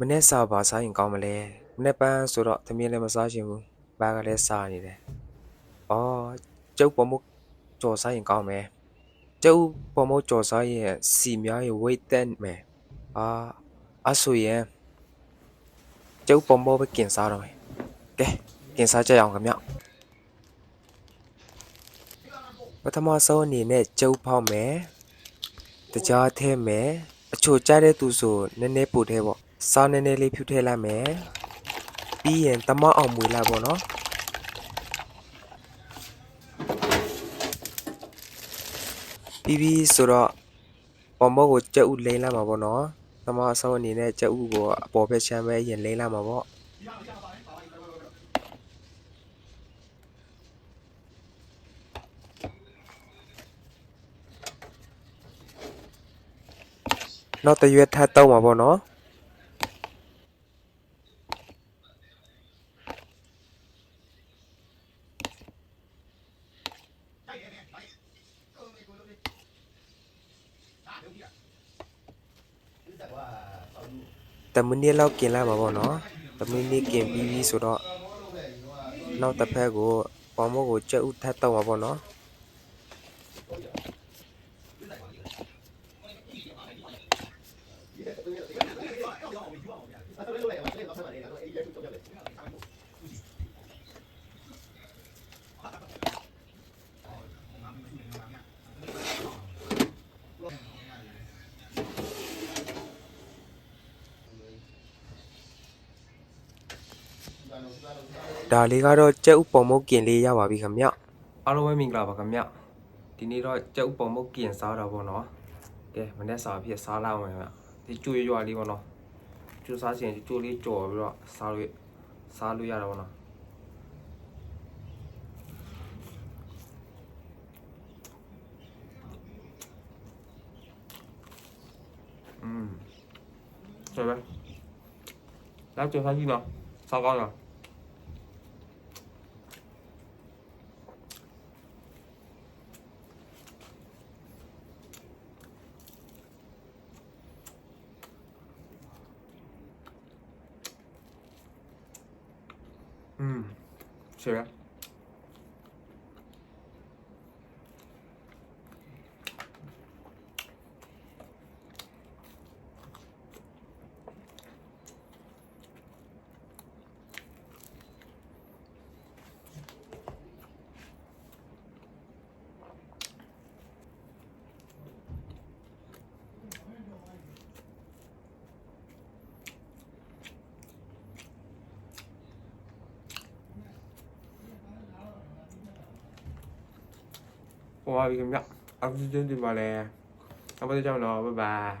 မနေ့စားပါစားရင်ကောင်းမလဲမနေ့ပန်းဆိုတော့သမီးလည်းမစားချင်ဘူးဘာကလည်းစားနေတယ်အော်ကျုပ်ပေါ်မကြော်စားရင်ကောင်းမယ်ကျုပ်ပေါ်မကြော်စားရင်စီများရင်ဝိတ်တက်မယ်အာအဆူရင်ကျုပ်ပေါ်မပဲกินစားတော့မယ်ကဲกินစားကြရအောင်ခင်ဗျပထမဆုံးအနေနဲ့ကျုပ်ဖောက်မယ်တကြားထဲမယ်အချိုကြတဲ့သူဆိုနည်းနည်းပို့ထဲပေါ့ စားနည်းနည်းလေးဖြူထည့်လိုက်မယ်ပြီးရင်တမအောင်မွေလိုက်ပေါ့နော်ပြီးပြီဆိုတော့ပေါ်မောကိုကြက်ဥလိမ့်လိုက်မှာပေါ့နော်တမအဆုံးအနေနဲ့ကြက်ဥကိုအပေါ်ဘက်ချမ်းပဲရင်လိမ့်လိုက်မှာပေါ့နောက်တစ်ရွက်ထပ်တော့မှာပေါ့နော် တမနစ်လောက်กินလိုက်မှာပေါ့နော်တမနစ်กินပြီးပြီဆိုတော့နောက်တစ်ဖက်ကိုပေါ်မို့ကိုကြက်ဥထပ်တော့မှာပေါ့နော် ဒါလေးကတော့ကြက်ဥပုံမုတ်ကင်လေးရပါပြီခင်ဗျအားလုံးပဲမင်္ဂလာပါခင်ဗျဒီနေ့တော့ကြက်ဥပုံမုတ်ကင်စားတာပေါ့နော်ကဲမနေ့စားဖြစ်စားလာဝင်ဗျဒီကျူရွရွလေးပေါ့နော်ကျူစားခြင်းကျူလေးကြော်ပြီးတော့စားလို့စားလို့ရတာပေါ့နော်嗯，对呗，来，就上去了，烧高了。嗯确实 ပါပြီခင်ဗျအောက်ဆီဂျင်ဒီပါလဲအပတ်ကြောင့်တော့ဘိုင်ဘိုင်